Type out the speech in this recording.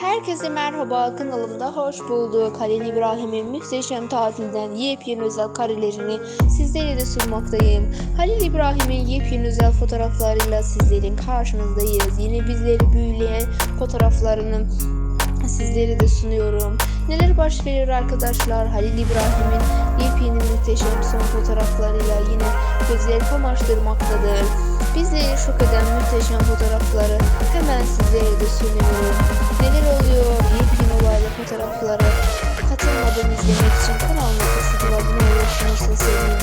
Herkese merhaba kanalımda hoş bulduk. Halil İbrahim'in muhteşem tatilden yepyeni özel karelerini sizlere de sunmaktayım. Halil İbrahim'in yepyeni özel fotoğraflarıyla sizlerin karşınızdayız. Yine bizleri büyüleyen fotoğraflarını sizlere de sunuyorum. Neler baş verir arkadaşlar? Halil İbrahim'in yepyeni muhteşem son fotoğraflarıyla yine gözleri kamaştırmaktadır. Bizleri şok eden muhteşem fotoğrafları hemen sizlere de sunuyorum fotoğrafları. Katılmadan izlemek için kanalıma kesinlikle abone olursanız sevinirim.